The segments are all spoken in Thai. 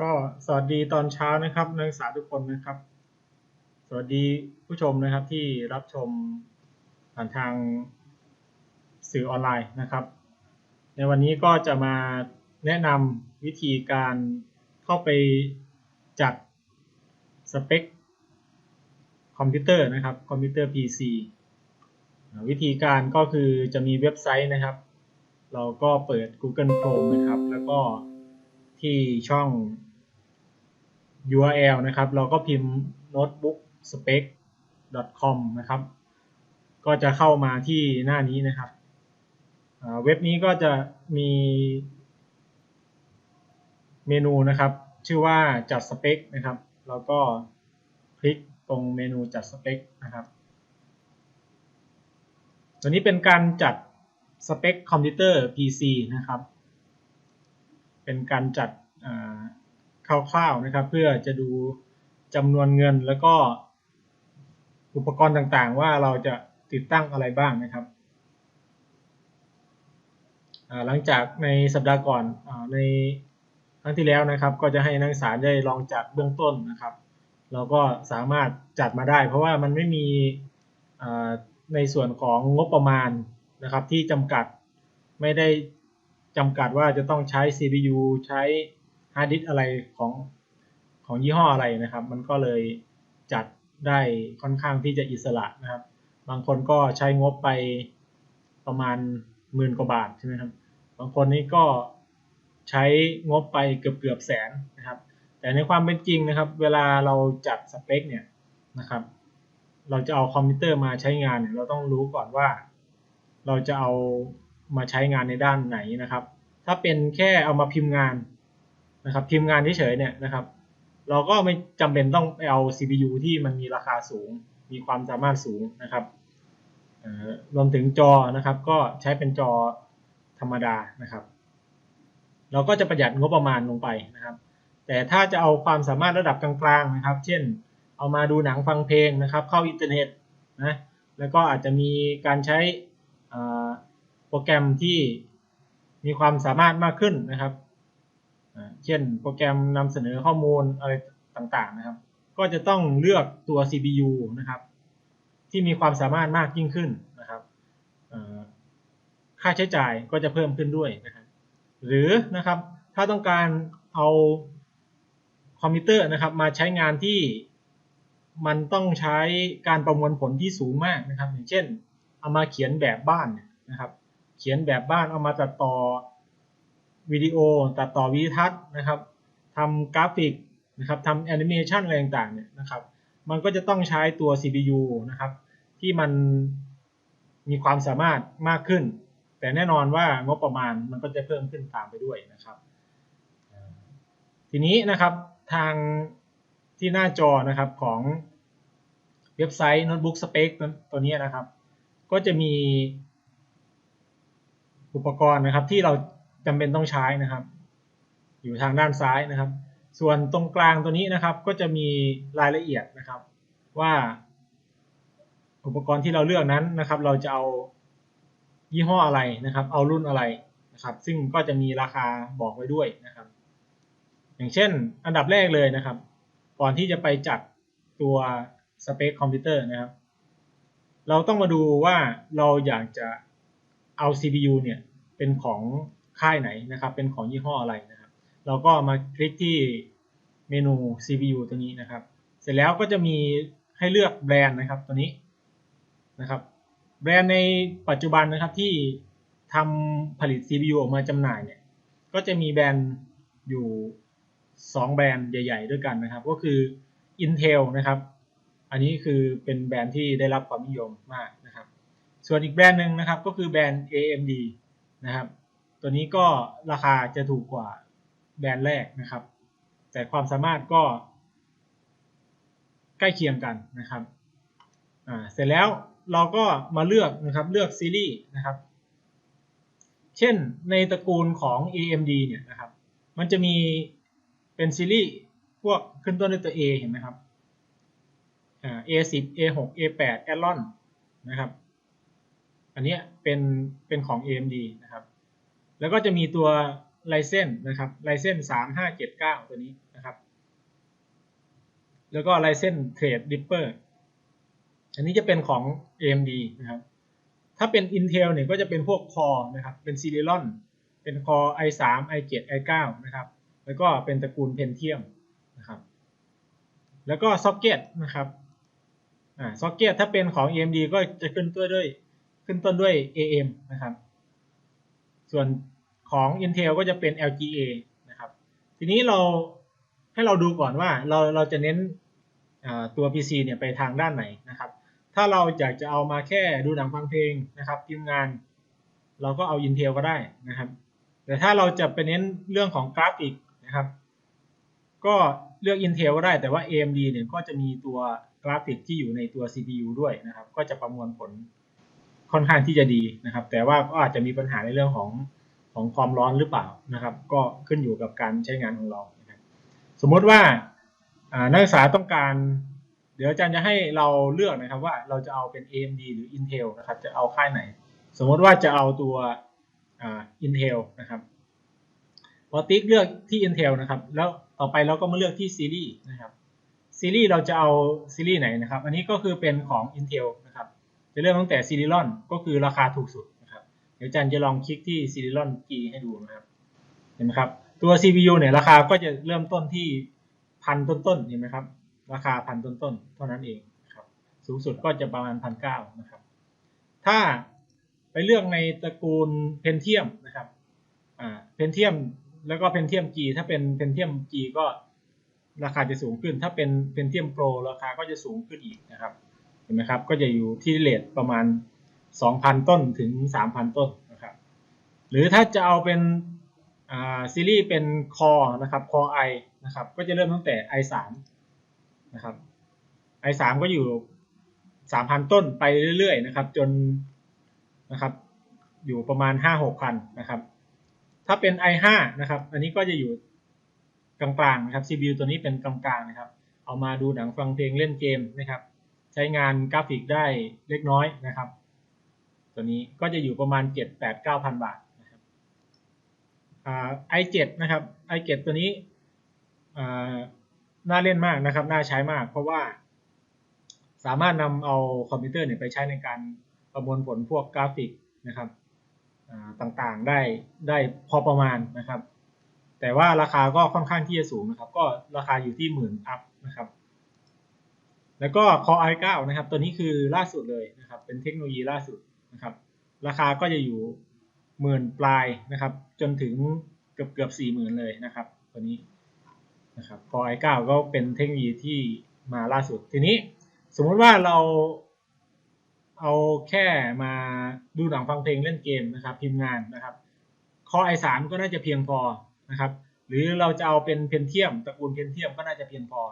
ก็สวัสดีตอนเช้านะครับนักศึกษาทุกคนนะครับ สวัสดีผู้ชมนะครับที่รับชมผ่านทางสื่อออนไลน์นะครับ ในวันนี้ก็จะมาแนะนำวิธีการเข้าไปจัดสเปคคอมพิวเตอร์นะครับคอมพิวเตอร์ PC วิธีการก็คือจะมีเว็บไซต์นะครับ เราก็เปิด Google Chrome นะครับ แล้วก็ที่ช่อง URL นะครับ เราก็พิมพ์ notebookspec.com นะครับ ก็จะเข้ามาที่หน้านี้นะครับ เว็บนี้ก็จะมีเมนูนะครับ ชื่อว่าจัดสเปคนะครับ แล้วก็คลิกตรงเมนูจัดสเปคนะครับ ตัวนี้เป็นการจัดสเปคคอมพิวเตอร์ PC นะครับ เป็นการจัด คร่าวๆนะครับ เพื่อจะดูจำนวนเงินแล้วก็อุปกรณ์ต่างๆ ว่าเราจะติดตั้งอะไรบ้างนะครับ หลังจากในสัปดาห์ก่อนอในครั้งที่แล้วนะครับ ก็จะให้นักศึกษาได้ลองจัดเบื้องต้นนะครับ เราก็สามารถจัดมาได้ เพราะว่ามันไม่มีในส่วนของงบประมาณนะครับที่จำกัดไม่ได้จำกัดว่าจะต้องใช้ CPU ใช้ ฮาร์ดดิสอะไรของของยี่ห้ออะไรนะครับ มันก็เลยจัดได้ค่อนข้างที่จะอิสระนะครับ บางคนก็ใช้งบไปประมาณหมื่นกว่าบาทใช่ไหมครับ บางคนนี่ก็ใช้งบไปเกือบเกือบแสนนะครับ แต่ในความเป็นจริงนะครับ เวลาเราจัดสเปคเนี่ยนะครับ เราจะเอาคอมพิวเตอร์มาใช้งานเนี่ยเราต้องรู้ก่อนว่า เราจะเอามาใช้งานในด้านไหนนะครับ ถ้าเป็นแค่เอามาพิมพ์งาน นะครับพิมงานเฉยๆเนี่ยนะครับ เราก็ไม่จำเป็นต้องไปเอา CPU ที่มันมีราคาสูง มีความสามารถสูงนะครับรวมถึงจอนะครับก็ใช้เป็นจอธรรมดานะครับ เราก็จะประหยัดงบประมาณลงไปนะครับ แต่ถ้าจะเอาความสามารถระดับกลางๆนะครับ เช่น เอามาดูหนังฟังเพลงนะครับ เข้าอินเทอร์เน็ตนะแล้วก็อาจจะมีการใช้โปรแกรมที่มีความสามารถมากขึ้นนะครับ เช่นโปรแกรมนำเสนอข้อมูลอะไรต่างๆนะครับ ก็จะต้องเลือกตัว CPU นะครับ ที่มีความสามารถมากยิ่งขึ้นนะครับค่าใช้จ่ายก็จะเพิ่มขึ้นด้วยนะครับหรือนะครับถ้าต้องการเอาคอมพิวเตอร์นะครับ มาใช้งานที่มันต้องใช้การประมวลผลที่สูงมากนะครับ อย่างเช่น เอามาเขียนแบบบ้านนะครับ เขียนแบบบ้านเอามาตัดต่อ วิดีโอ ตัดต่อวิดีทัศน์นะครับทำกราฟิกนะครับทำแอนิเมชันอะไรต่างๆเนี่ยนะครับ มันก็จะต้องใช้ตัว CPU นะครับ ที่มันมีความสามารถมากขึ้น แต่แน่นอนว่างบประมาณมันก็จะเพิ่มขึ้นตามไปด้วยนะครับ ทีนี้นะครับทางที่หน้าจอนะครับของเว็บไซต์ Notebook Spec ตัวนี้นะครับ ก็จะมีอุปกรณ์นะครับที่เรา จำเป็นต้องใช้นะครับ อยู่ทางด้านซ้ายนะครับ ส่วนตรงกลางตัวนี้นะครับ ก็จะมีรายละเอียดนะครับ ว่า อุปกรณ์ที่เราเลือกนั้นนะครับ เราจะเอายี่ห้ออะไรนะครับ เอารุ่นอะไรนะครับ ซึ่งก็จะมีราคาบอกไว้ด้วยนะครับ อย่างเช่น อันดับแรกเลยนะครับ ก่อนที่จะไปจัดตัวสเปคคอมพิวเตอร์นะครับ เราต้องมาดูว่าเราอยากจะเอา CPU เนี่ยเป็นของ ค่ายไหนนะครับ เป็นของยี่ห้ออะไรนะครับ เราก็มาคลิกที่เมนู CPU ตัวนี้นะครับ เสร็จแล้วก็จะมีให้เลือกแบรนด์นะครับตัวนี้นะครับ แบรนด์ในปัจจุบันนะครับที่ทำผลิต CPU ออกมาจำหน่ายเนี่ย ก็จะมีแบรนด์อยู่ 2 แบรนด์ใหญ่ ๆ ด้วยกันนะครับ ก็คือ Intel นะครับ อันนี้คือเป็นแบรนด์ที่ได้รับความนิยมมากนะครับ ส่วนอีกแบรนด์หนึ่งนะครับก็คือแบรนด์ AMD นะครับ ตัวนี้ก็ราคาจะถูกกว่าแบรนด์แรกนะครับ แต่ความสามารถก็ ใกล้เคียงกันนะครับอ่าเสร็จแล้วเราก็มาเลือกนะครับเลือกซีรีส์นะครับ เช่นในตระกูลของ AMD เนี่ยนะครับ มันจะมีเป็นซีรีส์พวกขึ้นต้นด้วยตัว A เห็นไหมครับอ่า A10 A6 A8 Athlon นะครับ อันนี้เป็นเป็นของ AMD นะครับ แล้วก็จะมีตัวไลเซนนะครับไลเซนสามห้าเจ็ดเก้าตัวนี้นะครับ แล้วก็ไลเซนเทรดดิปเปอร์อันนี้จะเป็นของ AMD นะครับ ถ้าเป็น Intel เนี่ยก็จะเป็นพวก Core นะครับ เป็น Celeron เป็น Core i3 i7 i9 นะครับ แล้วก็เป็นตระกูล Pentium นะครับ แล้วก็ Socket นะครับอ่า Socket ถ้าเป็นของ AMD ก็จะขึ้นตัวด้วยขึ้นต้นด้วย AM นะครับ ส่วนของ Intel ก็จะเป็น LGA นะครับ ทีนี้เราให้เราดูก่อนว่าเราเราจะเน้นตัว PC เนี่ยไปทางด้านไหนนะครับ ถ้าเราอยากจะเอามาแค่ดูหนังฟังเพลงนะครับพิมงาน เราก็เอา Intel ก็ได้นะครับ แต่ถ้าเราจะไปเน้นเรื่องของกราฟิกนะครับ ก็เลือก Intel ก็ได้แต่ว่า AMD เนี่ยก็จะมีตัวกราฟิกที่อยู่ในตัว CPU ด้วยนะครับ ก็จะประมวลผล ค่อนข้างที่จะดีนะครับ แต่ว่าก็อาจจะมีปัญหาในเรื่องของของความร้อนหรือเปล่านะครับ ก็ขึ้นอยู่กับการใช้งานของเรานะครับสมมติว่านักศึกษาต้องการ เดี๋ยวอาจารย์จะให้เราเลือกนะครับว่าเราจะเอาเป็น AMD หรือ Intel นะครับจะเอาค่ายไหน สมมติว่าจะเอาตัว Intel นะครับพอติ๊กเลือกที่ Intel นะครับ แล้วต่อไปเราก็มาเลือกที่ซีรีส์นะครับซีรีส์เราจะเอาซีรีส์ไหนนะครับ อันนี้ก็คือเป็นของ Intel จะเริ่มตั้งแต่ Celeron ก็คือราคาถูกสุดนะครับ เดี๋ยวอาจารย์จะลองคลิกที่ Celeron G ให้ดูนะครับ เห็นไหมครับ ตัว CPU เนี่ยราคาก็จะเริ่มต้นที่พันต้นๆ เห็นไหมครับ ราคาพันต้นๆ เท่านั้นเองนะครับ สูงสุดก็จะประมาณพันเก้านะครับ ถ้าไปเลือกในตระกูลเพนเทียมนะครับ อ่า เพนเทียมแล้วก็เพนเทียม G ถ้าเป็นเพนเทียม G ก็ราคาจะสูงขึ้น ถ้าเป็นเพนเทียมโปรราคาก็จะสูงขึ้นอีกนะครับ เห็นไหมครับ ก็จะอยู่ที่เลทประมาณ 2,000 ต้นถึง 3,000 ต้นนะครับ หรือถ้าจะเอาเป็นซีรีส์เป็นคอนะครับคอ i นะครับก็จะเริ่มตั้งแต่ i3 นะครับ i3 ก็อยู่ 3,000 ต้นไปเรื่อยๆ นะครับ จนนะครับอยู่ประมาณ 5-6พันนะครับ ถ้าเป็น i5 นะครับ อันนี้ก็จะอยู่กลางๆนะครับ CPU ตัวนี้เป็นกลางๆนะครับ เอามาดูหนังฟังเพลงเล่นเกมนะครับ ใช้งานกราฟิกได้เล็กน้อยนะครับ ตัวนี้ก็จะอยู่ประมาณ 7 8 9พันบาทนะครับ i7 นะครับ i7 ตัวนี้น่าเล่นมากนะครับ น่าใช้มาก เพราะว่า สามารถนำเอาคอมพิวเตอร์เนี่ยไปใช้ในการประมวลผลพวกกราฟิกนะครับต่างๆได้ได้พอประมาณนะครับ แต่ว่าราคาก็ค่อนข้างที่จะสูงนะครับ ก็ราคาอยู่ที่หมื่นอัพนะครับ แล้วก็ Core i9 นะครับ ตัวนี้คือล่าสุดเลยนะครับ เป็นเทคโนโลยีล่าสุดนะครับ ราคาก็จะอยู่หมื่นปลายนะครับ จนถึงเกือบเกือบสี่หมื่นเลยนะครับ ตัวนี้นะครับ Core i9 ก็เป็นเทคโนโลยีที่มาล่าสุด ทีนี้สมมติว่าเราเอาแค่มาดูหนังฟังเพลงเล่นเกมนะครับ พิมพ์งานนะครับ Core i3 ก็น่าจะเพียงพอนะครับ หรือเราจะเอาเป็นเพนเทียมตระกูลเพนเทียมก็น่าจะเพียงพอ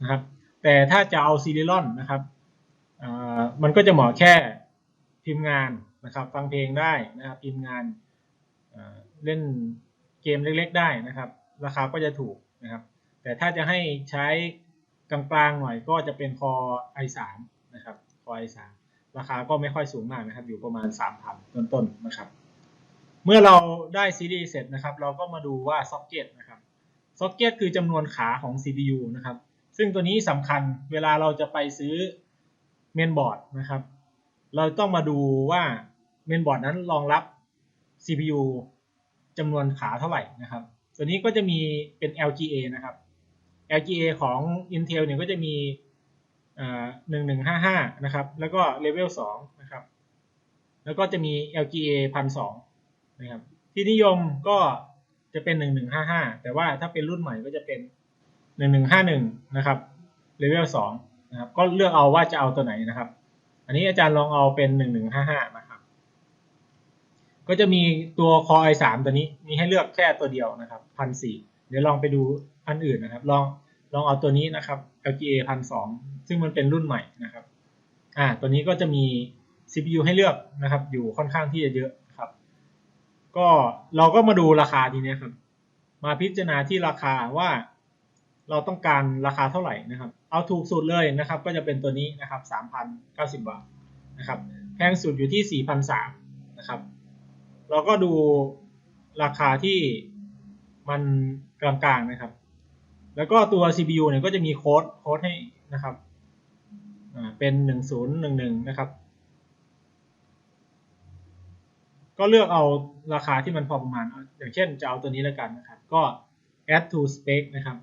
นะครับ แต่ถ้าจะเอาซีรีลอนนะครับมันก็จะเหมาะแค่พิมพ์งานนะครับ ฟังเพลงได้นะครับ พิมพ์งานเล่นเกมเล็กๆได้นะครับ ราคาก็จะถูกนะครับ แต่ถ้าจะให้ใช้กลางๆหน่อยก็จะเป็นคอ i3 นะครับคอ i3 ราคาก็ไม่ค่อยสูงมากนะครับ อยู่ประมาณ 3,000 ต้นๆนะครับ เมื่อเราได้ซีรีเสร็จนะครับ เราก็มาดูว่าซ็อกเก็ตนะครับซ็อกเก็ตคือจำนวนขาของ CPU นะครับ ซึ่งตัวนี้สำคัญเวลาเราจะไปซื้อเมนบอร์ดนะครับ เราต้องมาดูว่าเมนบอร์ดนั้นรองรับ CPU จำนวนขาเท่าไหร่นะครับ ตัวนี้ก็จะมีเป็น LGA นะครับ LGA ของ Intel เนี่ยก็จะมีหนึ่งหนึ่งห้าห้านะครับ แล้วก็เลเวลสองนะครับ แล้วก็จะมี LGA พันสองนะครับ ที่นิยมก็จะเป็นหนึ่งหนึ่งห้าห้าแต่ว่าถ้าเป็นรุ่นใหม่ก็จะเป็น หนึ่งหนึ่งห้าหนึ่งนะครับเลเวลสองนะครับก็เลือกเอาว่าจะเอาตัวไหนนะครับ อันนี้อาจารย์ลองเอาเป็นหนึ่งหนึ่งห้าห้านะครับ ก็จะมีตัว Core i3 ตัวนี้มีให้เลือกแค่ตัวเดียวนะครับพันสี่เดี๋ยวลองไปดูอันอื่นนะครับ ลองลองเอาตัวนี้นะครับ LGA พันสองซึ่งมันเป็นรุ่นใหม่นะครับอ่าตัวนี้ก็จะมี CPU ให้เลือกนะครับ อยู่ค่อนข้างที่จะเยอะครับ ก็เราก็มาดูราคาทีนี้ครับ มาพิจารณาที่ราคาว่า เราต้องการราคาเท่าไหร่นะครับ เอาถูกสุดเลยนะครับ ก็จะเป็นตัวนี้นะครับ3,090 บาทนะครับ แพงสุดอยู่ที่4,300นะครับ เราก็ดูราคาที่มันกลางๆนะครับ แล้วก็ตัว CPU เนี่ยก็จะมีโค้ดโค้ดให้นะครับอ่าเป็นหนึ่งศูนย์หนึ่งหนึ่งนะครับ ก็เลือกเอาราคาที่มันพอประมาณ อย่างเช่นจะเอาตัวนี้แล้วกันนะครับ ก็ add to spec นะครับ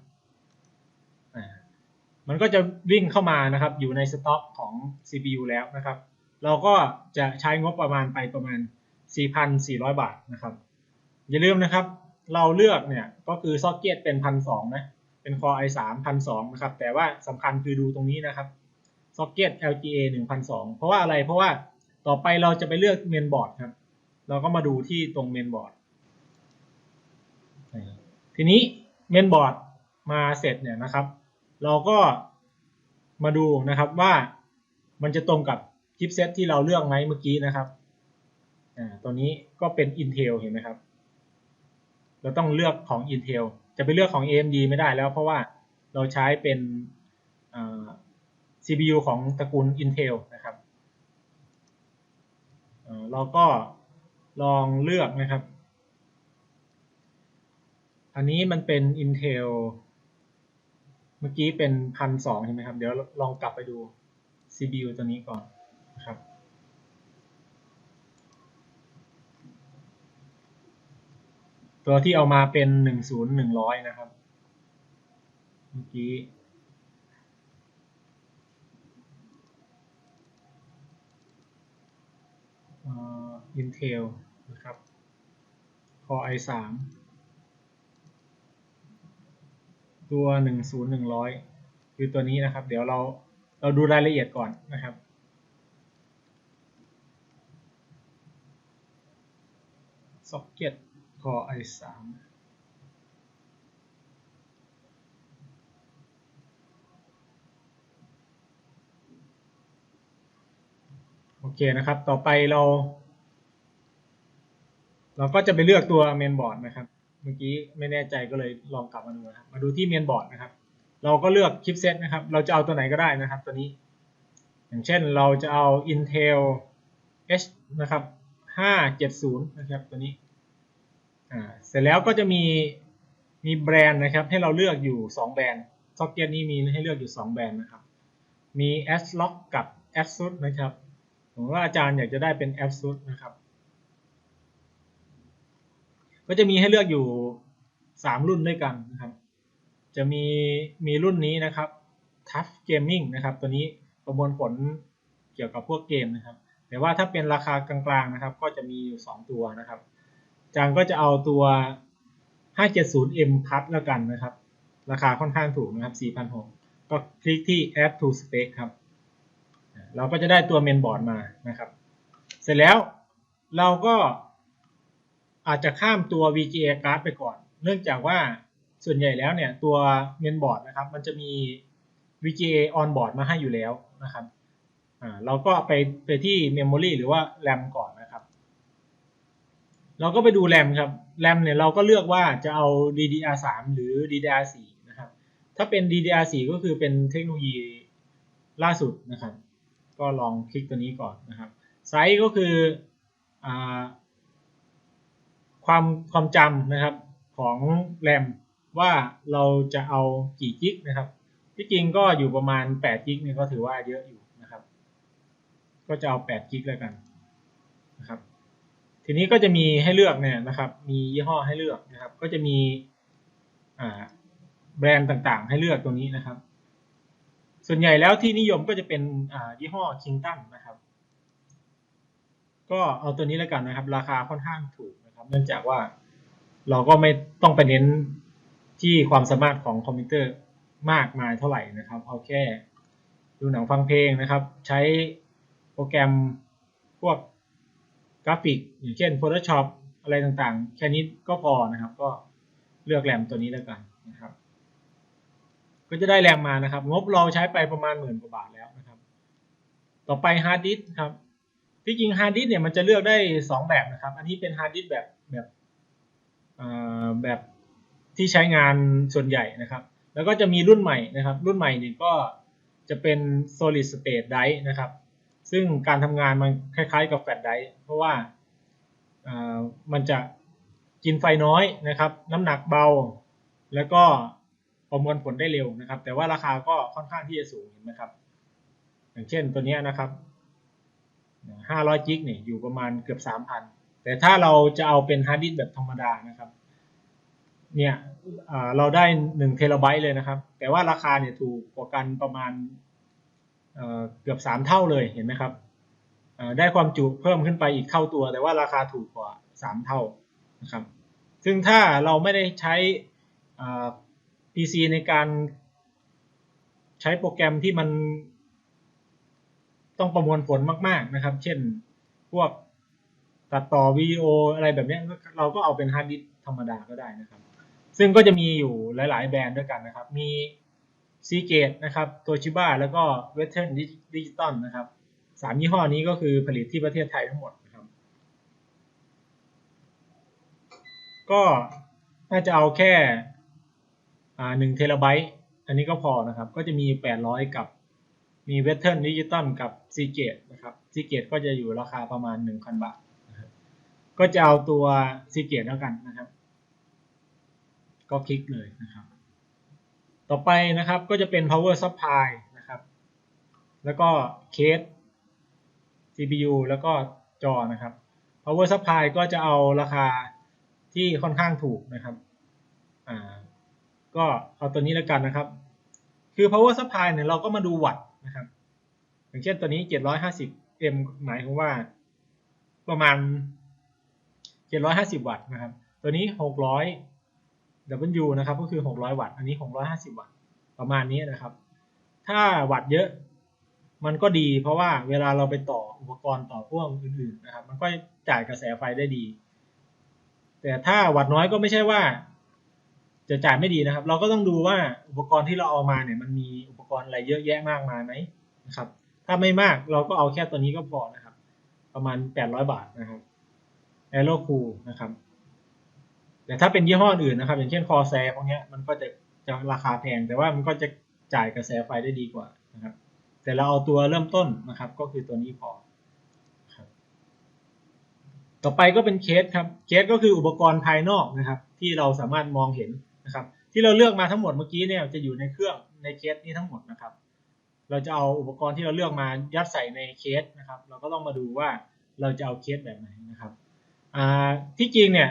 มันก็จะวิ่งเข้ามานะครับ อยู่ในสต็อกของ CPU แล้วนะครับ เราก็จะใช้งบประมาณไปประมาณ 4,400 บาทนะครับ อย่าลืมนะครับ เราเลือกเนี่ยก็คือซ็อกเก็ตเป็นพันสนะเป็น Core i3 1,200นะครับ แต่ว่าสำคัญคือดูตรงนี้นะครับซ็อกเก็ต LGA 1,200 เพราะว่าอะไรเพราะว่าต่อไปเราจะไปเลือกเมนบอร์ดครับ เราก็มาดูที่ตรงเมนบอร์ดทีนี้เมนบอร์ดมาเสร็จเนี่ยนะครับ เราก็มาดูนะครับว่ามันจะตรงกับชิปเซตที่เราเลือกไหมเมื่อกี้นะครับอ่าตัวนี้ก็เป็น Intel เห็นไหมครับ เราต้องเลือกของ Intel จะไปเลือกของ AMD ไม่ได้แล้วเพราะว่าเราใช้เป็น CPU ของตระกูล Intel นะครับเราก็ลองเลือกนะครับ อันนี้มันเป็น Intel เมื่อกี้เป็นพันสองใช่ไหมครับ เดี๋ยวลองกลับไปดู CPU ตัวนี้ก่อนนะครับ ตัวที่เอามาเป็นหนึ่งศูนย์หนึ่งร้อยนะครับ เมื่อกี้ Intel นะครับ Core i3 ตัวหนึ่งศูนย์หนึ่งร้อยคือตัวนี้นะครับ เดี๋ยวเราเราดูรายละเอียดก่อนนะครับ Socket Core i3 โอเคนะครับ ต่อไปเรา เราก็จะไปเลือกตัวเมนบอร์ดนะครับ เมื่อกี้ไม่แน่ใจก็เลยลองกลับมาดูนะครับ มาดูที่เมนบอร์ดนะครับ เราก็เลือกชิปเซตนะครับ เราจะเอาตัวไหนก็ได้นะครับ ตัวนี้ อย่างเช่นเราจะเอา Intel H นะครับ 570 นะครับตัวนี้ อ่า เสร็จแล้วก็จะมี มีแบรนด์นะครับ ให้เราเลือกอยู่ 2 แบรนด์ซ็อกเก็ตนี้มีให้เลือกอยู่ 2 แบรนด์นะครับ มี ASRock กับ ASUS นะครับ ผมว่าอาจารย์อยากจะได้เป็น ASUS นะครับ ก็จะมีให้เลือกอยู่ 3 รุ่นด้วยกันนะครับ จะมีมีรุ่นนี้นะครับ Tough Gaming นะครับ ตัวนี้ประมวลผลเกี่ยวกับพวกเกมนะครับ แต่ว่าถ้าเป็นราคากลางๆนะครับ ก็จะมีอยู่ 2 ตัวนะครับจารย์ก็จะเอาตัว 570M Plus แล้วกันนะครับ ราคาค่อนข้างถูกนะครับ4,600ก็คลิกที่ Add to Spec ครับเราก็จะได้ตัวเมนบอร์ดมานะครับ เสร็จแล้วเราก็ อาจจะข้ามตัว VGA card ไปก่อน เนื่องจากว่าส่วนใหญ่แล้วเนี่ยตัวเมนบอร์ดนะครับ มันจะมี VGA on board มาให้อยู่แล้วนะครับเราก็ไปไปที่ Memory หรือว่า RAM ก่อนนะครับ เราก็ไปดู RAM ครับ RAM เนี่ยเราก็เลือกว่าจะเอา DDR3 หรือ DDR4 นะครับ ถ้าเป็น DDR4 ก็คือเป็นเทคโนโลยีล่าสุดนะครับ ก็ลองคลิกตัวนี้ก่อนนะครับ ไซส์ก็คืออ่า ความความจำนะครับของแรมว่าเราจะเอากี่กิกนะครับ ที่จริงก็อยู่ประมาณ8กิกเนี่ยก็ถือว่าเยอะอยู่นะครับ ก็จะเอา8กิกแล้วกันนะครับ ทีนี้ก็จะมีให้เลือกเนี่ยนะครับ มียี่ห้อให้เลือกนะครับ ก็จะมีแบรนด์ต่างๆ ให้เลือกตรงนี้นะครับ ส่วนใหญ่แล้วที่นิยมก็จะเป็นยี่ห้อคิงตันนะครับ ก็เอาตัวนี้แล้วกันนะครับ ราคาค่อนข้างถูกนะ เนื่องจากว่าเราก็ไม่ต้องไปเน้นที่ความสามารถของคอมพิวเตอร์มากมายเท่าไหร่นะครับ เอาแค่ดูหนังฟังเพลงนะครับ ใช้โปรแกรมพวกกราฟิก อย่างเช่น Photoshop อะไรต่างๆ แค่นี้ก็พอนะครับ ก็เลือกแรมตัวนี้แล้วกันนะครับ ก็จะได้แรมมานะครับ งบเราใช้ไปประมาณหมื่นกว่าบาทแล้วนะครับ ต่อไปฮาร์ดดิสครับที่จริงฮาร์ดดิสเนี่ยมันจะเลือกได้ 2 แบบนะครับ อันนี้เป็นฮาร์ดดิสแบบ แบบแบบที่ใช้งานส่วนใหญ่นะครับ แล้วก็จะมีรุ่นใหม่นะครับ รุ่นใหม่นี่ก็จะเป็น solid state drive นะครับ ซึ่งการทำงานมันคล้ายๆ กับแฟลชไดร์เพราะว่ามันจะกินไฟน้อยนะครับ น้ำหนักเบา แล้วก็ประมวลผลได้เร็วนะครับ แต่ว่าราคาก็ค่อนข้างที่จะสูงเห็นไหมครับ อย่างเช่นตัวนี้นะครับ500จิกเนี่ยอยู่ประมาณเกือบ3,000 แต่ถ้าเราจะเอาเป็นฮาร์ดดิสก์แบบธรรมดานะครับเนี่ยเราได้1เทราไบต์เลยนะครับ แต่ว่าราคาเนี่ยถูกกว่ากันประมาณเเกือบ 3 เท่าเลยเห็นไหมครับได้ความจุเพิ่มขึ้นไปอีกเท่าตัว แต่ว่าราคาถูกกว่า 3 เท่านะครับซึ่งถ้าเราไม่ได้ใช้ PC ในการใช้โปรแกรมที่มันต้องประมวลผลมาก ๆนะครับ เช่นพวก ตัดต่อวิดีโออะไรแบบนี้เราก็เอาเป็นฮาร์ดดิสก์ธรรมดาก็ได้นะครับ ซึ่งก็จะมีอยู่หลาย ๆ แบรนด์ด้วยกันนะครับ มี Seagate นะครับ Toshiba แล้วก็ Western Digital นะครับสามยี่ห้อนี้ก็คือผลิตที่ประเทศไทยทั้งหมดนะครับ ก็น่าจะเอาแค่อ่าหนึ่งเทราไบต์อันนี้ก็พอนะครับ ก็จะมี 800 กับมี Western Digital กับ Seagate นะครับ Seagate ก็จะอยู่ราคาประมาณ 1,000 บาทนะครับ ก็จะเอาตัว Seagate แล้วกันนะครับ ก็คลิกเลยนะครับ ต่อไปนะครับก็จะเป็น power supply นะครับ แล้วก็เคส CPU แล้วก็จอนะครับ power supply ก็จะเอาราคาที่ค่อนข้างถูกนะครับ อ่า ก็เอาตัวนี้แล้วกันนะครับ คือ power supply เนี่ยเราก็มาดูวัตต์นะครับ อย่างเช่นตัวนี้ 750 m หมายถึงว่าประมาณ 750 วัตต์นะครับ ตัวนี้ 600 W นะครับ ก็คือ 600 วัตต์ อันนี้ 650 วัตต์ ประมาณนี้นะครับ ถ้าวัตต์เยอะ มันก็ดี เพราะว่าเวลาเราไปต่ออุปกรณ์ต่อพ่วงอื่นๆนะครับ มันก็จ่ายกระแสไฟได้ดี แต่ถ้าวัตต์น้อยก็ไม่ใช่ว่า จะจ่ายไม่ดีนะครับ เราก็ต้องดูว่าอุปกรณ์ที่เราเอามาเนี่ย มันมีอุปกรณ์อะไรเยอะแยะมากมายไหมนะครับ ถ้าไม่มากเราก็เอาแค่ตัวนี้ก็พอนะครับ ประมาณ 800 บาทนะครับ Aero Cool นะครับแต่ถ้าเป็นยี่ห้ออื่นนะครับ อย่างเช่นคอแซพวกนี้มันก็จะจะราคาแพงแต่ว่ามันก็จะจ่ายกระแสไฟได้ดีกว่านะครับ แต่เราเอาตัวเริ่มต้นนะครับ ก็คือตัวนี้พอครับต่อไปก็เป็นเคสครับ เคสก็คืออุปกรณ์ภายนอกนะครับ ที่เราสามารถมองเห็นนะครับ ที่เราเลือกมาทั้งหมดเมื่อกี้เนี่ยจะอยู่ในเครื่องในเคสนี้ทั้งหมดนะครับ เราจะเอาอุปกรณ์ที่เราเลือกมายัดใส่ในเคสนะครับ เราก็ต้องมาดูว่าเราจะเอาเคสแบบไหนนะครับ ที่จริงเนี่ย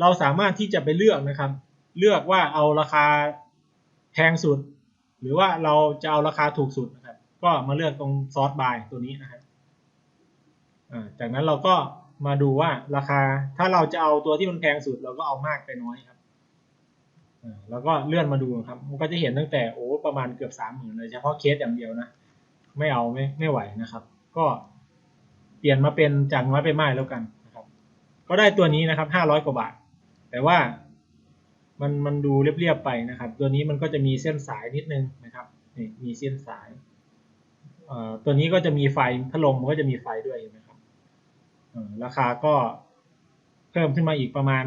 เราสามารถที่จะไปเลือกนะครับ เลือกว่าเอาราคาแพงสุด หรือว่าเราจะเอาราคาถูกสุดนะครับ ก็มาเลือกตรงซอสบายตัวนี้นะครับจากนั้นเราก็มาดูว่าราคาถ้าเราจะเอาตัวที่มันแพงสุด เราก็เอามากไปน้อยครับแล้วก็เลื่อนมาดูครับ มันก็จะเห็นตั้งแต่โอ้ประมาณเกือบสามหมื่นเลยเฉพาะเคสอย่างเดียวนะ ไม่เอาไม่ไม่ไหวนะครับ ก็เปลี่ยนมาเป็นจากน้อยไปมากแล้วกัน ก็ได้ตัวนี้นะครับห้าร้อยกว่าบาท แต่ว่ามันมันดูเรียบๆไปนะครับ ตัวนี้มันก็จะมีเส้นสายนิดนึงนะครับนี่มีเส้นสายตัวนี้ก็จะมีไฟพัดลมมันก็จะมีไฟด้วยนะครับราคาก็เพิ่มขึ้นมาอีกประมาณ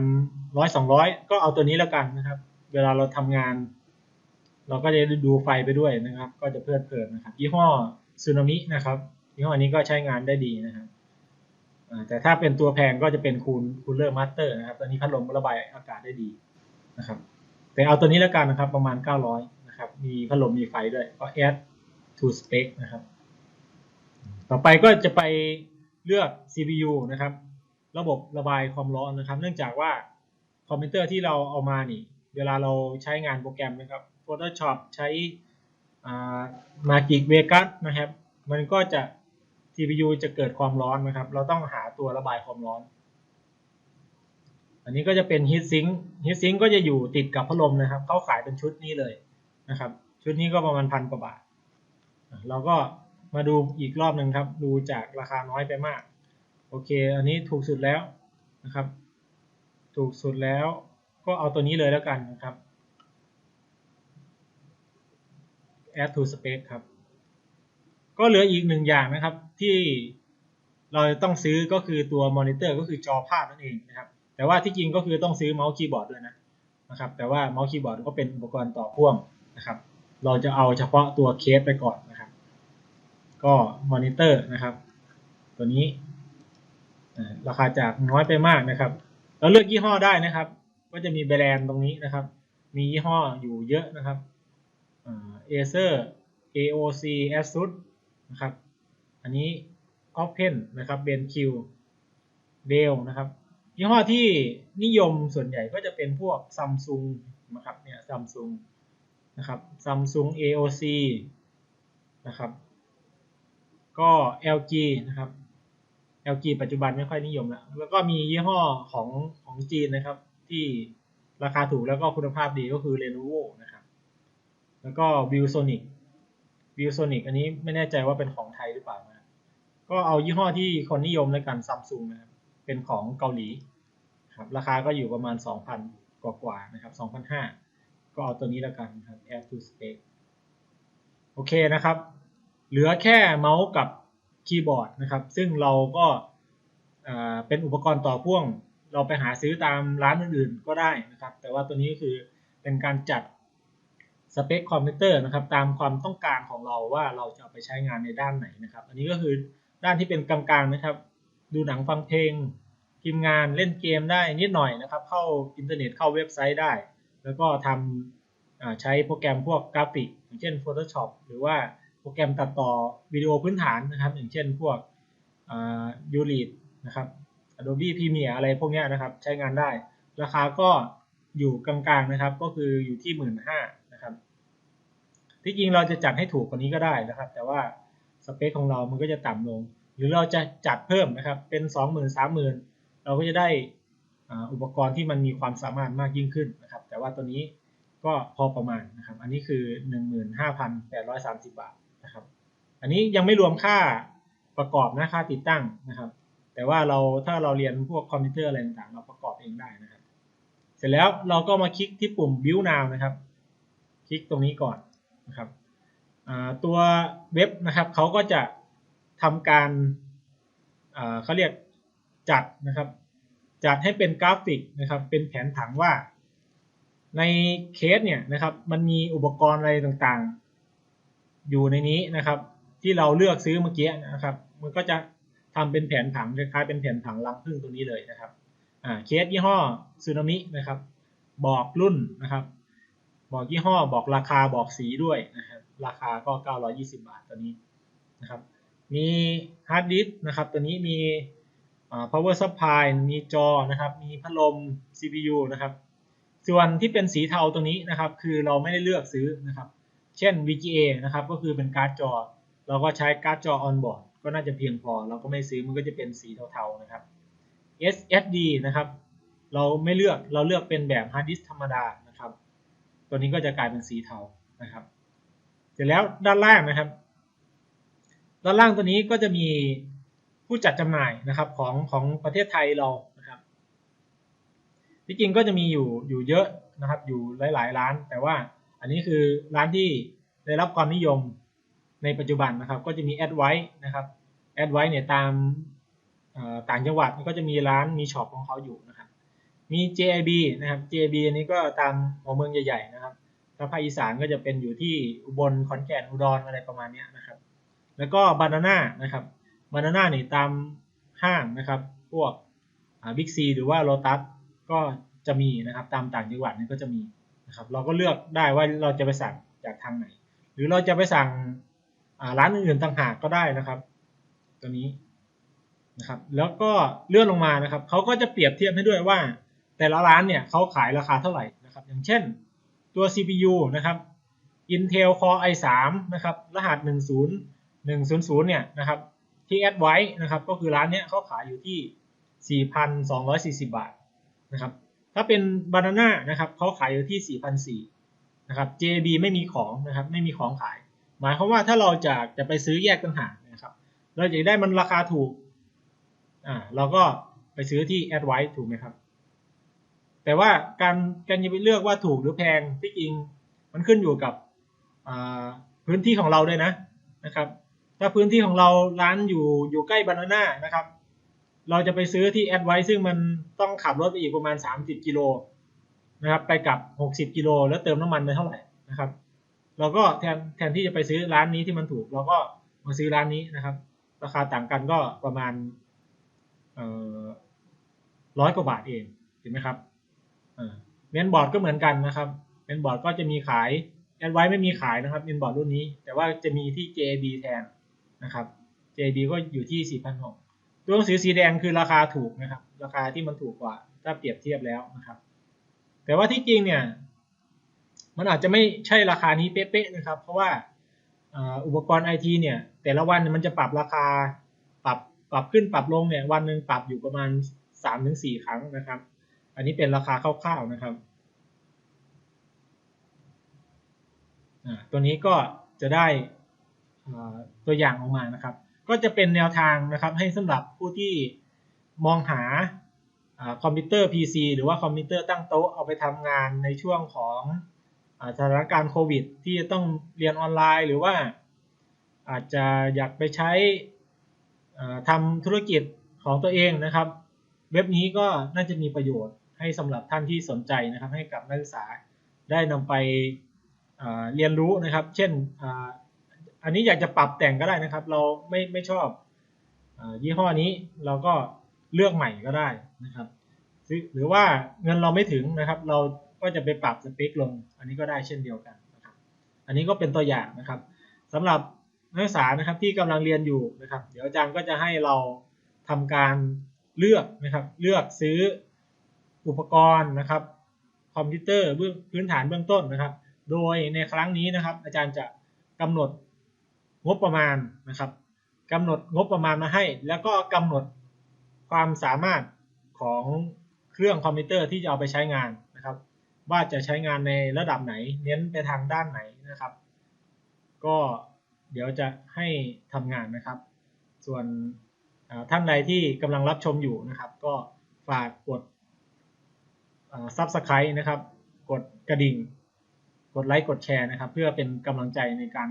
ร้อยสองร้อยก็เอาตัวนี้แล้วกันนะครับ เวลาเราทำงาน เราก็จะดูไฟไปด้วยนะครับ ก็จะเพลิดเพลินนะครับยี่ห้อซูนามินะครับยี่ห้อนี้ก็ใช้งานได้ดีนะครับ แต่ถ้าเป็นตัวแพงก็จะเป็นคูลคูลเลอร์มาสเตอร์นะครับ ตัวนี้พัดลมระบายอากาศได้ดีนะครับ แต่เอาตัวนี้แล้วกันนะครับประมาณ 900 นะครับ มีพัดลมมีไฟด้วยก็ add to spec นะครับ ต่อไปก็จะไปเลือก CPU นะครับ ระบบระบายความร้อนนะครับ เนื่องจากว่าคอมพิวเตอร์ที่เราเอามานี่ เวลาเราใช้งานโปรแกรมนะครับ Photoshop ใช้อ่า Magic Vegas นะครับ มันก็จะ CPU จะเกิดความร้อนนะครับ เราต้องหาตัวระบายความร้อน อันนี้ก็จะเป็น heat sink heat sink ก็จะอยู่ติดกับพัดลมนะครับ เขาขายเป็นชุดนี้เลยนะครับ ชุดนี้ก็ประมาณพันกว่าบาท เราก็มาดูอีกรอบหนึ่งครับ ดูจากราคาน้อยไปมาก โอเค อันนี้ถูกสุดแล้วนะครับ ถูกสุดแล้วก็เอาตัวนี้เลยแล้วกันนะครับ add to spec ครับ ก็เหลืออีกหนึ่งอย่างนะครับที่เราต้องซื้อก็คือตัวมอนิเตอร์ก็คือจอภาพนั่นเองนะครับ แต่ว่าที่จริงก็คือต้องซื้อเมาส์คีย์บอร์ดด้วยนะนะครับ แต่ว่าเมาส์คีย์บอร์ดก็เป็นอุปกรณ์ต่อพ่วงนะครับ เราจะเอาเฉพาะตัวเคสไปก่อนนะครับ ก็มอนิเตอร์นะครับ ตัวนี้ราคาจากน้อยไปมากนะครับ เราเลือกยี่ห้อได้นะครับ ก็จะมีแบรนด์ตรงนี้นะครับ มียี่ห้ออยู่เยอะนะครับเอเซอร์ AOC ASUS นะครับ อันนี้ Open นะครับ BenQ Dell นะครับยี่ห้อที่นิยมส่วนใหญ่ก็จะเป็นพวก Samsung นะครับเนี่ย Samsung นะครับ Samsung AOC นะครับก็ LG นะครับ LG ปัจจุบันไม่ค่อยนิยมแล้ว แล้วก็มียี่ห้อของของจีนนะครับ ที่ราคาถูกแล้วก็คุณภาพดีก็คือ Lenovo นะครับ แล้วก็ ViewSonic ViewSonic อันนี้ไม่แน่ใจว่าเป็นของไทยหรือเปล่านะก็เอายี่ห้อที่คนนิยมในกัน Samsung นะครับเป็นของเกาหลีครับราคาก็อยู่ประมาณ 2,000 กว่ากว่าๆนะครับ2,500 ก็เอาตัวนี้แล้วกันครับ Air to Spec โอเคนะครับ เหลือแค่เมาส์กับคีย์บอร์ดนะครับ ซึ่งเราก็เป็นอุปกรณ์ต่อพ่วง เราไปหาซื้อตามร้านอื่นๆก็ได้นะครับ แต่ว่าตัวนี้คือเป็นการจัด สเปคคอมพิวเตอร์นะครับตามความต้องการของเราว่าเราจะเอาไปใช้งานในด้านไหนนะครับ อันนี้ก็คือด้านที่เป็นกลางๆนะครับ ดูหนังฟังเพลงพิมงานเล่นเกมได้นิดหน่อยนะครับ เข้าอินเทอร์เน็ตเข้าเว็บไซต์ได้ แล้วก็ทำใช้โปรแกรมพวกกราฟิก อย่างเช่น Photoshop หรือว่าโปรแกรมตัดต่อวิดีโอพื้นฐานนะครับ อย่างเช่นพวกยูริดนะครับ Adobe Premiere อะไรพวกนี้นะครับ ใช้งานได้ ราคาก็อยู่กลางๆนะครับ ก็คืออยู่ที่หมื่นห้า ที่จริงเราจะจัดให้ถูกกว่านี้ก็ได้นะครับ แต่ว่าสเปคของเรามันก็จะต่ำลง หรือเราจะจัดเพิ่มนะครับ เป็นสองหมื่นสามหมื่นเราก็จะได้อุปกรณ์ที่มันมีความสามารถมากยิ่งขึ้นนะครับ แต่ว่าตัวนี้ก็พอประมาณนะครับ อันนี้คือ 15,830 บาทนะครับ อันนี้ยังไม่รวมค่าประกอบนะค่าติดตั้งนะครับ แต่ว่าเราถ้าเราเรียนพวกคอมพิวเตอร์อะไรต่างๆเราประกอบเองได้นะครับ เสร็จแล้วเราก็มาคลิกที่ปุ่ม Build Now นะครับ คลิกตรงนี้ก่อน นะครับตัวเว็บนะครับเขาก็จะทำการเขาเรียกจัดนะครับ จัดให้เป็นกราฟิกนะครับ เป็นแผนผังว่า ในเคสเนี่ยนะครับมันมีอุปกรณ์อะไรต่างๆ อยู่ในนี้นะครับ ที่เราเลือกซื้อเมื่อกี้นะครับ มันก็จะทำเป็นแผนผังคล้ายๆเป็นแผนผังลังพึ่งตัวนี้เลยนะครับเคสยี่ห้อซูนามินะครับ บอกรุ่นนะครับ บอกยี่ห้อบอกราคาบอกสีด้วยนะครับราคาก็ 920 บาทตัวนี้นะครับมีฮาร์ดดิสนะครับตัวนี้มี power supply มีจอนะครับมีพัดลม CPU นะครับส่วนที่เป็นสีเทาตัวนี้นะครับคือเราไม่ได้เลือกซื้อนะครับเช่น VGA นะครับก็คือเป็นการ์ดจอ เราก็ใช้การ์ดจอ on board ก็น่าจะเพียงพอ เราก็ไม่ซื้อมันก็จะเป็นสีเทาๆนะครับ SSD นะครับเราไม่เลือกเราเลือกเป็นแบบฮาร์ดดิสธรรมดา ตัวนี้ก็จะกลายเป็นสีเทานะครับ เสร็จแล้วด้านล่างนะครับ ด้านล่างตัวนี้ก็จะมีผู้จัดจำหน่ายนะครับของของประเทศไทยเรานะครับ ที่จริงก็จะมีอยู่อยู่เยอะนะครับ อยู่หลาย ๆ ร้าน แต่ว่าอันนี้คือร้านที่ได้รับความนิยมในปัจจุบันนะครับ ก็จะมีแอดไว้นะครับแอดไว้เนี่ยตามต่างจังหวัดก็จะมีร้านมีช็อปของเขาอยู่นะครับ มี JIB นะครับ JIB อันนี้ก็ตามหัวเมืองใหญ่ๆนะครับถ้าภาคอีสานก็จะเป็นอยู่ที่อุบลขอนแก่นอุดรอะไรประมาณนี้นะครับ แล้วก็บานาน่านะครับบานาน่านี่ตามห้างนะครับ พวกบิ๊กซีหรือว่าโลตัสก็จะมีนะครับ ตามต่างจังหวัดนี่ก็จะมีนะครับ เราก็เลือกได้ว่าเราจะไปสั่งจากทางไหน หรือเราจะไปสั่งร้านอื่นๆต่างหากก็ได้นะครับ ตัวนี้นะครับ แล้วก็เลื่อนลงมานะครับเขาก็จะเปรียบเทียบให้ด้วยว่า แต่ละร้านเนี่ยเขาขายราคาเท่าไหร่นะครับ อย่างเช่นตัว CPU นะครับ Intel Core i3 นะครับ รหัส 10 100 เนี่ยนะครับ ที่แอดไว้นะครับ ก็คือร้านเนี้เขาขายอยู่ที่ 4,240 บาทนะครับ ถ้าเป็นบานาน่านะครับเขาขายอยู่ที่ 4,400นะครับ JB ไม่มีของนะครับ ไม่มีของขาย หมายความว่าถ้าเราจะจะไปซื้อแยกต่างหากนะครับ เราอยากได้มันราคาถูก อ่า เราก็ไปซื้อที่แอดไว้ถูกไหมครับ แต่ว่าการการจะไปเลือกว่าถูกหรือแพงที่จริงมันขึ้นอยู่กับพื้นที่ของเราด้วยนะนะครับ ถ้าพื้นที่ของเราร้านอยู่อยู่ใกล้บานาน่านะครับ เราจะไปซื้อที่แอดไว้ซึ่งมันต้องขับรถไปอีกประมาณ 30 กิโลนะครับไปกับ 60 กิโลแล้วเติมน้ำมันไปเท่าไหร่นะครับ เราก็แทนแทนที่จะไปซื้อร้านนี้ที่มันถูก เราก็มาซื้อร้านนี้นะครับ ราคาต่างกันก็ประมาณร้อยกว่าบาทเองเห็นไหมครับ เมนบอร์ดก็เหมือนกันนะครับเมนบอร์ดก็จะมีขายแอดไว้ไม่มีขายนะครับเมนบอร์ดรุ่นนี้ แต่ว่าจะมีที่ JB แทนนะครับ JB ก็อยู่ที่ 4,600ตัวหนังสือสีแดงคือราคาถูกนะครับ ราคาที่มันถูกกว่า ถ้าเปรียบเทียบแล้วนะครับ แต่ว่าที่จริงเนี่ยมันอาจจะไม่ใช่ราคานี้เป๊ะๆนะครับ เพราะว่าอุปกรณ์ไอทีเนี่ย แต่ละวันมันจะปรับราคาปรับปรับขึ้นปรับลงเนี่ยวันหนึ่งปรับอยู่ประมาณ 3-4 ครั้งนะครับ อันนี้เป็นราคาคร่าวๆนะครับ ตัวนี้ก็จะได้ตัวอย่างออกมานะครับ ก็จะเป็นแนวทางนะครับให้สำหรับผู้ที่มองหาคอมพิวเตอร์ PC หรือว่าคอมพิวเตอร์ตั้งโต๊ะเอาไปทำงานในช่วงของสถานการณ์โควิด ที่จะต้องเรียนออนไลน์ หรือว่าอาจจะอยากไปใช้ทำธุรกิจของตัวเองนะครับ เว็บนี้ก็น่าจะมีประโยชน์ ให้สำหรับท่านที่สนใจนะครับ ให้กับนักศึกษาได้นำไปเรียนรู้นะครับ เช่นอันนี้อยากจะปรับแต่งก็ได้นะครับ เราไม่ไม่ชอบยี่ห้อนี้เราก็เลือกใหม่ก็ได้นะครับ หรือว่าเงินเราไม่ถึงนะครับ เราก็จะไปปรับสเปคลง อันนี้ก็ได้เช่นเดียวกันนะครับ อันนี้ก็เป็นตัวอย่างนะครับสำหรับนักศึกษานะครับที่กำลังเรียนอยู่นะครับ เดี๋ยวอาจารย์ก็จะให้เราทำการเลือกนะครับ เลือกซื้อ อุปกรณ์นะครับ คอมพิวเตอร์เบื้องพื้นฐานเบื้องต้นนะครับ โดยในครั้งนี้นะครับ อาจารย์จะกำหนดงบประมาณนะครับกำหนดงบประมาณมาให้ แล้วก็กำหนดความสามารถของเครื่องคอมพิวเตอร์ที่จะเอาไปใช้งานนะครับ ว่าจะใช้งานในระดับไหน เน้นไปทางด้านไหนนะครับ ก็เดี๋ยวจะให้ทำงานนะครับ ส่วนท่านใดที่กำลังรับชมอยู่นะครับ ก็ฝากกด ซับสไครต์นะครับ กดกระดิ่ง กดไลค์ กดแชร์นะครับ เพื่อเป็นกำลังใจในการ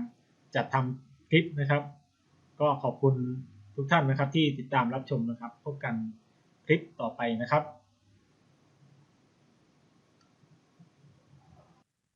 จัดทำคลิปนะครับ ก็ขอบคุณทุกท่านนะครับที่ติดตามรับชมนะครับ พบกันคลิปต่อไปนะครับ